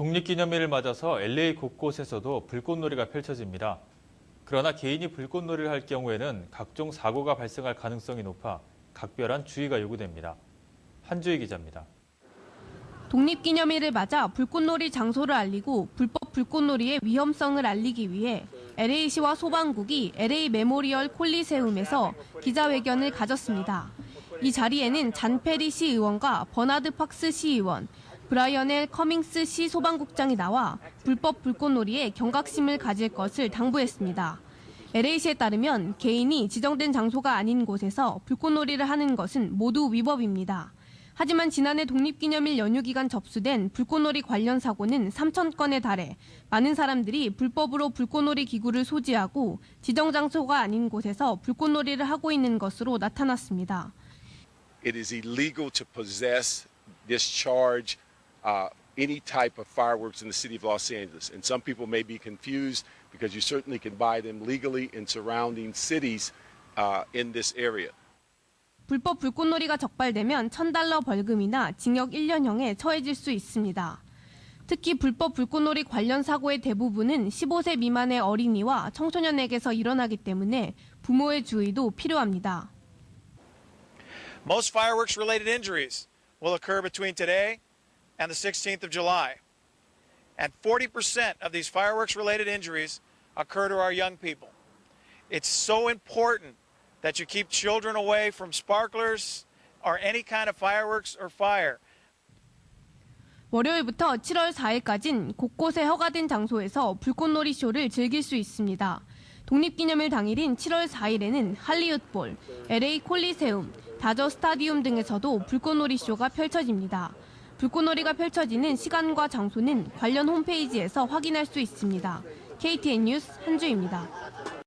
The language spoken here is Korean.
독립기념일을 맞아서 LA 곳곳에서도 불꽃놀이가 펼쳐집니다. 그러나 개인이 불꽃놀이를 할 경우에는 각종 사고가 발생할 가능성이 높아 각별한 주의가 요구됩니다. 한주희 기자입니다. 독립기념일을 맞아 불꽃놀이 장소를 알리고 불법 불꽃놀이의 위험성을 알리기 위해 LA시와 소방국이 LA 메모리얼 콜리세움에서 기자회견을 가졌습니다. 이 자리에는 잔페리 시의원과 버나드 팍스 시의원, 브라이언 엘 커밍스 시 소방국장이 나와 불법 불꽃놀이에 경각심을 가질 것을 당부했습니다. LA시에 따르면 개인이 지정된 장소가 아닌 곳에서 불꽃놀이를 하는 것은 모두 위법입니다. 하지만 지난해 독립기념일 연휴 기간 접수된 불꽃놀이 관련 사고는 3천 건에 달해 많은 사람들이 불법으로 불꽃놀이 기구를 소지하고 지정 장소가 아닌 곳에서 불꽃놀이를 하고 있는 것으로 나타났습니다. It is illegal to possess, discharge uh, any type of fireworks in the city of Los Angeles. And some people may be confused because you certainly can buy them legally in surrounding cities uh, in this area. 불법 불꽃놀이가 적발되면 1,000달러 벌금이나 징역 1년형에 처해질 수 있습니다. 특히 불법 불꽃놀이 관련 사고의 대부분은 15세 미만의 어린이와 청소년에게서 일어나기 때문에 부모의 주의도 필요합니다. Most fireworks related injuries will occur between today and the 16th of July. And 40% of these fireworks related injuries occur to our young people. It's so important that you keep children away from sparklers or any kind of fireworks or fire. 월요일부터 7월 4일까지는 곳곳에 허가된 장소에서 불꽃놀이 쇼를 즐길 수 있습니다. 독립기념일 당일인 7월 4일에는 할리우드볼, LA 콜리세움, 다저 스타디움 등에서도 불꽃놀이 쇼가 펼쳐집니다. 불꽃놀이가 펼쳐지는 시간과 장소는 관련 홈페이지에서 확인할 수 있습니다. KTN 뉴스 한주입니다.